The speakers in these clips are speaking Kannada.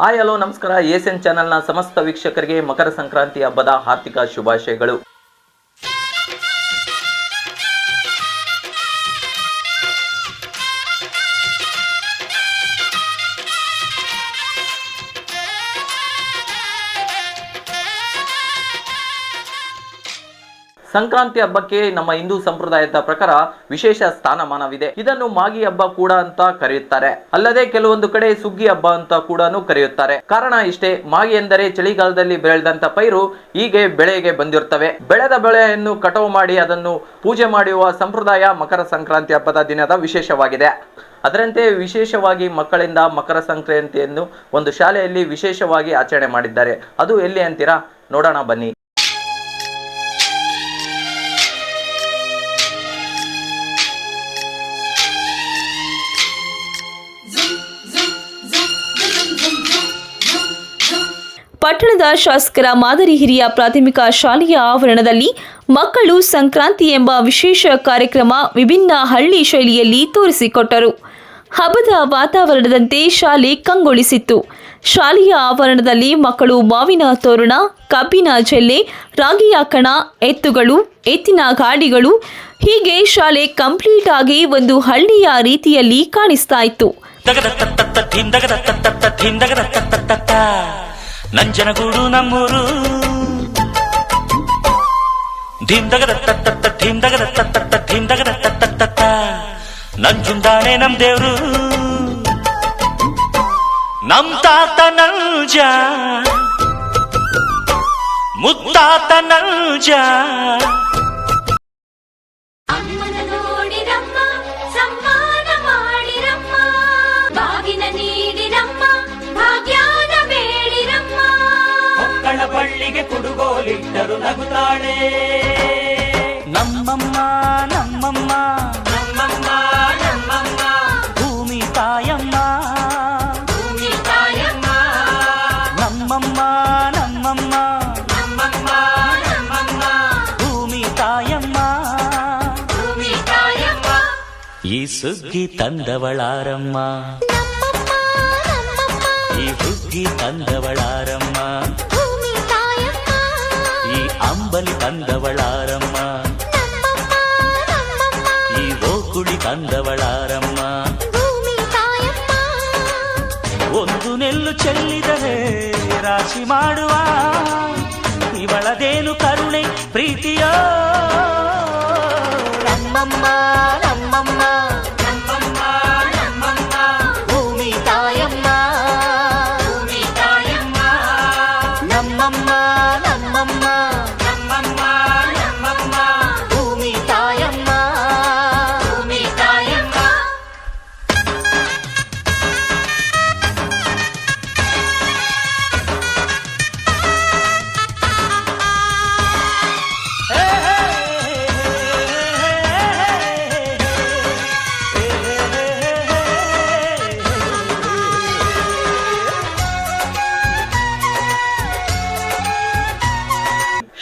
ಹಾಯ್ ಹಲೋ ನಮಸ್ಕಾರ. ಎನ್ ಚಾನೆಲ್ನ ಸಮಸ್ತ ವೀಕ್ಷಕರಿಗೆ ಮಕರ ಸಂಕ್ರಾಂತಿ ಹಬ್ಬದ ಹಾರ್ದಿಕ ಶುಭಾಶಯಗಳು. ಸಂಕ್ರಾಂತಿ ಹಬ್ಬಕ್ಕೆ ನಮ್ಮ ಹಿಂದೂ ಸಂಪ್ರದಾಯದ ಪ್ರಕಾರ ವಿಶೇಷ ಸ್ಥಾನಮಾನವಿದೆ. ಇದನ್ನು ಮಾಗಿ ಹಬ್ಬ ಕೂಡ ಅಂತ ಕರೆಯುತ್ತಾರೆ. ಅಲ್ಲದೆ ಕೆಲವೊಂದು ಕಡೆ ಸುಗ್ಗಿ ಹಬ್ಬ ಅಂತ ಕೂಡ ಕರೆಯುತ್ತಾರೆ. ಕಾರಣ ಇಷ್ಟೇ, ಮಾಗಿ ಎಂದರೆ ಚಳಿಗಾಲದಲ್ಲಿ ಬೆಳೆದಂತ ಪೈರು ಹೀಗೆ ಬೆಳೆಗೆ ಬಂದಿರುತ್ತವೆ. ಬೆಳೆದ ಬೆಳೆಯನ್ನು ಕಟಾವು ಮಾಡಿ ಅದನ್ನು ಪೂಜೆ ಮಾಡುವ ಸಂಪ್ರದಾಯ ಮಕರ ಸಂಕ್ರಾಂತಿ ಹಬ್ಬದ ದಿನದ ವಿಶೇಷವಾಗಿದೆ. ಅದರಂತೆ ವಿಶೇಷವಾಗಿ ಮಕ್ಕಳಿಂದ ಮಕರ ಸಂಕ್ರಾಂತಿಯನ್ನು ಒಂದು ಶಾಲೆಯಲ್ಲಿ ವಿಶೇಷವಾಗಿ ಆಚರಣೆ ಮಾಡಿದ್ದಾರೆ. ಅದು ಎಲ್ಲಿ ಅಂತೀರಾ? ನೋಡೋಣ ಬನ್ನಿ. ಪಟ್ಟಣದ ಶಾಸಕರ ಮಾದರಿ ಹಿರಿಯ ಪ್ರಾಥಮಿಕ ಶಾಲೆಯ ಆವರಣದಲ್ಲಿ ಮಕ್ಕಳು ಸಂಕ್ರಾಂತಿ ಎಂಬ ವಿಶೇಷ ಕಾರ್ಯಕ್ರಮ ವಿಭಿನ್ನ ಹಳ್ಳಿ ಶೈಲಿಯಲ್ಲಿ ತೋರಿಸಿಕೊಟ್ಟರು. ಹಬ್ಬದ ವಾತಾವರಣದಂತೆ ಶಾಲೆ ಕಂಗೊಳಿಸಿತ್ತು. ಶಾಲೆಯ ಆವರಣದಲ್ಲಿ ಮಕ್ಕಳು ಮಾವಿನ ತೋರಣ, ಕಬ್ಬಿನ ಜಲ್ಲೆ ರಾಗಿಯ ಕಣ ಎತ್ತುಗಳು, ಎತ್ತಿನ ಗಾಡಿಗಳು ಹೀಗೆ ಶಾಲೆ ಕಂಪ್ಲೀಟ್ ಆಗಿ ಒಂದು ಹಳ್ಳಿಯ ರೀತಿಯಲ್ಲಿ ಕಾಣಿಸ್ತಾ ಇತ್ತು. ದಗದ ತತ್ತ ಧಿಂದಗದ ತತ್ತ ಧಿಂದಗದ ತತ್ತ ನಂಜನಗೂಡು ನಮ್ಮೂರು ಧಿಂದಗದ ತತ್ತ ಧಿಂದಗದ ತತ್ತ ಧಿಂದಗದ ತತ್ತ ನಂಜುಂದಾನೆ ನಮ್ ದೇವ್ರು ನಮ್ ತಾತ ನಂಜ ಮುತ್ತಾತ ನಂಜ ಬಳ್ಳಿಗೆ ಕುಡುಗೋಲಿಟ್ಟರು ನಗುತ್ತಾಳೆ ನಮ್ಮಮ್ಮ ನಮ್ಮಮ್ಮ ನಮ್ಮಮ್ಮ ನಮ್ಮಮ್ಮ ಭೂಮಿ ತಾಯಮ್ಮ ಭೂಮಿ ತಾಯಮ್ಮ ನಮ್ಮಮ್ಮ ನಮ್ಮಮ್ಮ ನಮ್ಮಮ್ಮ ನಮ್ಮಮ್ಮ ಭೂಮಿ ತಾಯಮ್ಮ ಭೂಮಿ ತಾಯಮ್ಮ ಈ ಸುಗ್ಗಿ ತಂದವಳಾರಮ್ಮ ಈ ಹುಗ್ಗಿ ತಂದವಳಾರಮ್ಮ ಅಂಬಲಿ ಕಂದವಳಾರಮ್ಮ ಈ ಓಕುಳಿ ಕಂದವಳಾರಮ್ಮ ಒಂದು ನೆಲ್ಲು ಚೆಲ್ಲಿದರೆ ರಾಶಿ ಮಾಡುವ. ಇವಳದೇನು ಕರುಣೆ ಪ್ರೀತಿಯೋ. ನಮ್ಮಮ್ಮ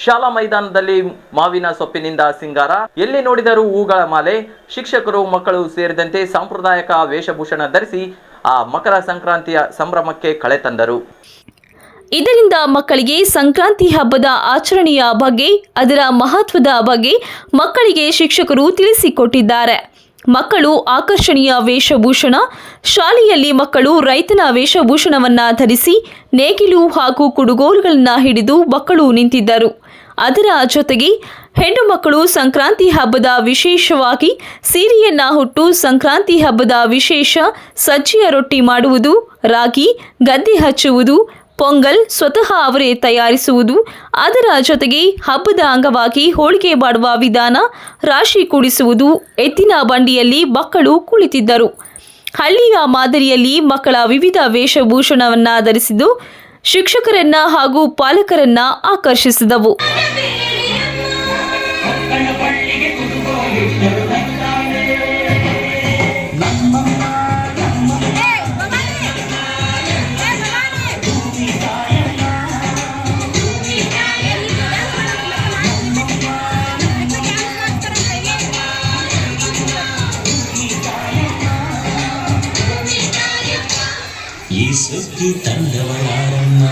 ಶಾಲಾ ಮೈದಾನದಲ್ಲಿ ಮಾವಿನ ಸೊಪ್ಪಿನಿಂದ ಸಿಂಗಾರ, ಎಲ್ಲಿ ನೋಡಿದರೂ ಹೂಗಳ ಮಾಲೆ, ಶಿಕ್ಷಕರು, ಮಕ್ಕಳು ಸೇರಿದಂತೆ ಸಾಂಪ್ರದಾಯಿಕ ವೇಷಭೂಷಣ ಧರಿಸಿ ಆ ಮಕರ ಸಂಕ್ರಾಂತಿಯ ಸಂಭ್ರಮಕ್ಕೆ ಕಳೆ ತಂದರು. ಇದರಿಂದ ಮಕ್ಕಳಿಗೆ ಸಂಕ್ರಾಂತಿ ಹಬ್ಬದ ಆಚರಣೆಯ ಬಗ್ಗೆ, ಅದರ ಮಹತ್ವದ ಬಗ್ಗೆ ಮಕ್ಕಳಿಗೆ ಶಿಕ್ಷಕರು ತಿಳಿಸಿಕೊಟ್ಟಿದ್ದಾರೆ. ಮಕ್ಕಳು ಆಕರ್ಷಣೀಯ ವೇಷಭೂಷಣ, ಶಾಲೆಯಲ್ಲಿ ಮಕ್ಕಳು ರೈತನ ವೇಷಭೂಷಣವನ್ನು ಧರಿಸಿ, ನೇಗಿಲು ಹಾಗೂ ಕುಡುಗೋಲುಗಳನ್ನು ಹಿಡಿದು ಮಕ್ಕಳು ನಿಂತಿದ್ದರು. ಅದರ ಜೊತೆಗೆ ಹೆಣ್ಣು ಮಕ್ಕಳು ಸಂಕ್ರಾಂತಿ ಹಬ್ಬದ ವಿಶೇಷವಾಗಿ ಸೀರೆಯನ್ನ ಹುಟ್ಟು ಸಂಕ್ರಾಂತಿ ಹಬ್ಬದ ವಿಶೇಷ ಸಜ್ಜಿಯ ರೊಟ್ಟಿ ಮಾಡುವುದು, ರಾಗಿ, ಗದ್ದೆ ಹಚ್ಚುವುದು, ಪೊಂಗಲ್ ಸ್ವತಃ ಅವರೇ ತಯಾರಿಸುವುದು, ಅದರ ಜೊತೆಗೆ ಹಬ್ಬದ ಅಂಗವಾಗಿ ಹೋಳಿಗೆ ಮಾಡುವ ವಿಧಾನ ರಾಶಿ ಕೂಡಿಸುವುದು. ಎತ್ತಿನ ಬಂಡಿಯಲ್ಲಿ ಮಕ್ಕಳು ಕುಳಿತಿದ್ದರು. ಹಳ್ಳಿಯ ಮಾದರಿಯಲ್ಲಿ ಮಕ್ಕಳ ವಿವಿಧ ವೇಷಭೂಷಣವನ್ನು ಧರಿಸಿದ್ದು ಶಿಕ್ಷಕರನ್ನ ಹಾಗೂ ಪಾಲಕರನ್ನ ಆಕರ್ಷಿಸಿದವು. ಈ ಸುಗ್ಗಿ ತಂದವಳಾರಮ್ಮ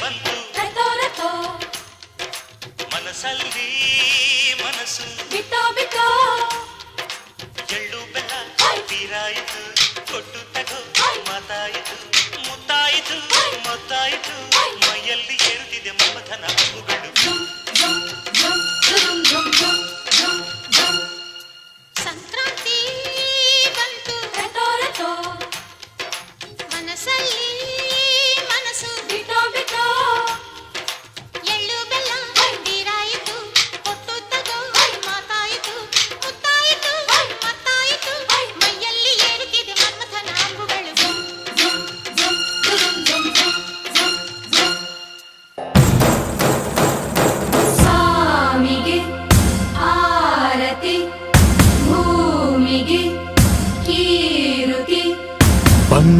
ಬಂತು ರಥೋ ರಥೋ. ಮನಸ್ಸಲ್ಲಿ ಮನಸ್ಸು ಬಿಟ್ಟೋ ಬಿಟ್ಟೋ. ಎಳ್ಳು ಬೆಲ್ಲ ತೀರಾಯಿತು ಕೊಟ್ಟು ತಗೋ. ಮಾತಾಯಿತು ಮುತ್ತಾಯಿತು ಮತ್ತಾಯಿತು. ಮೈಯಲ್ಲಿ ಏರುತ್ತಿದೆ ಮಮಧನ ಹಬ್ಬುಗಳು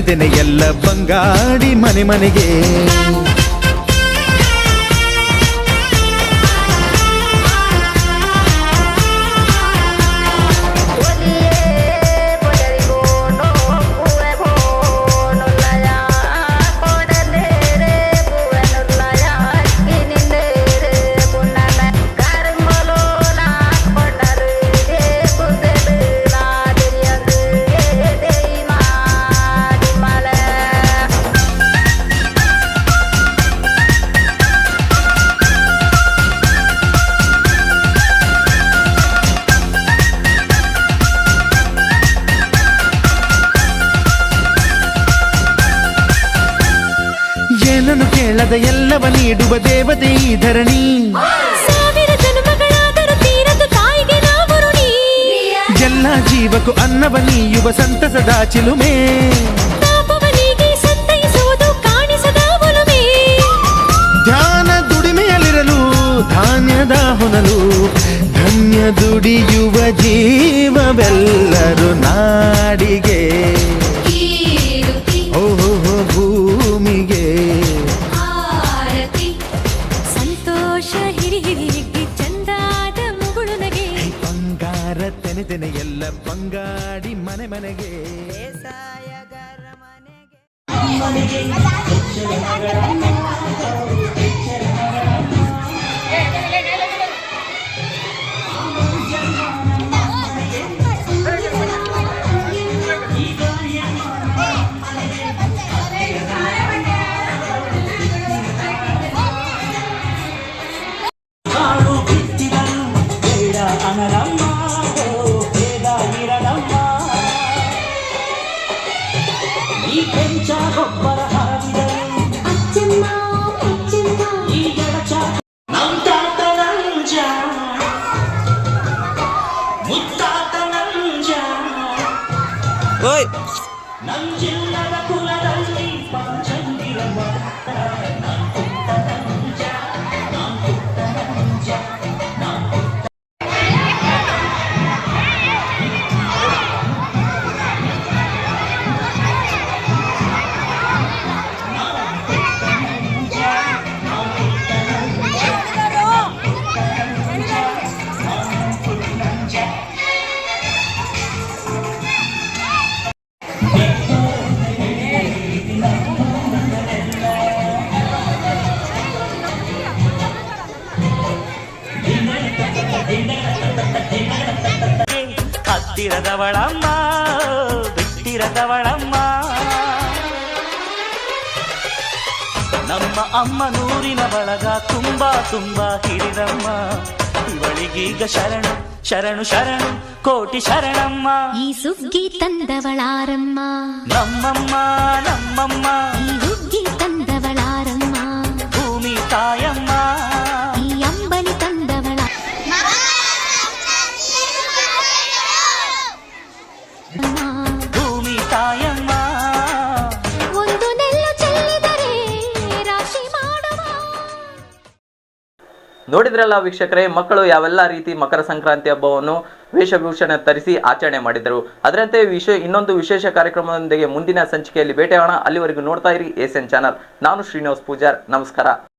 ಬಂಗಾರ ತೆನೆ ತೆನೆ ಎಲ್ಲ ಬಂಗಾಡಿ ಮನೆ ಮನೆಗೆ ಎಲ್ಲವ ನೀಡುವ ದೇವತೆ ಈ ಧರಣಿ. ಎಲ್ಲ ಜೀವಕ್ಕೂ ಅನ್ನವ ನೀಯುವ ಸಂತಸದ ಚಿಲುಮೆ. ಧ್ಯಾನ ದುಡಿಮೆಯಲ್ಲಿರಲು ಧಾನ್ಯದ ಹೊನಲು ಧನ್ಯ ದುಡಿಯುವ ಜೀವವೆಲ್ಲರೂ ನಾಡಿಗೆ. ಓಹೋ ಭೂಮಿಗೆ ಬಂಗಾಡಿ ಮನೆ ಮನೆಗೆ. ಕಾಡು ಹತ್ತಿರದವಳಮ್ಮ ಬಿಟ್ಟಿರದವಳಮ್ಮ ನಮ್ಮ ಅಮ್ಮ ನೂರಿನ ಬಳಗ ತುಂಬಾ ತುಂಬಾ ಹಿರಿದಮ್ಮ ಇವಳಿಗೀಗ ಶರಣು ಶರಣು ಶರಣು ಕೋಟಿ ಶರಣಮ್ಮ ಈ ಸುಗ್ಗಿ ತಂದವಳಾರಮ್ಮ ನಮ್ಮಮ್ಮ ನಮ್ಮಮ್ಮ ನೋಡಿದ್ರಲ್ಲ ವೀಕ್ಷಕರೇ, ಮಕ್ಕಳು ಯಾವೆಲ್ಲ ರೀತಿ ಮಕರ ಸಂಕ್ರಾಂತಿ ಹಬ್ಬವನ್ನು ವೇಷಭೂಷಣ ತರಿಸಿ ಆಚರಣೆ ಮಾಡಿದರು. ಅದರಂತೆ ವಿಶ, ಇನ್ನೊಂದು ವಿಶೇಷ ಕಾರ್ಯಕ್ರಮದೊಂದಿಗೆ ಮುಂದಿನ ಸಂಚಿಕೆಯಲ್ಲಿ ಭೇಟಿಯಾಗೋಣ. ಅಲ್ಲಿವರೆಗೂ ನೋಡ್ತಾ ಇರಿ ಎಸ್ ಎನ್ ಚಾನಲ್. ನಾನು ಶ್ರೀನಿವಾಸ್ ಪೂಜಾರ್. ನಮಸ್ಕಾರ.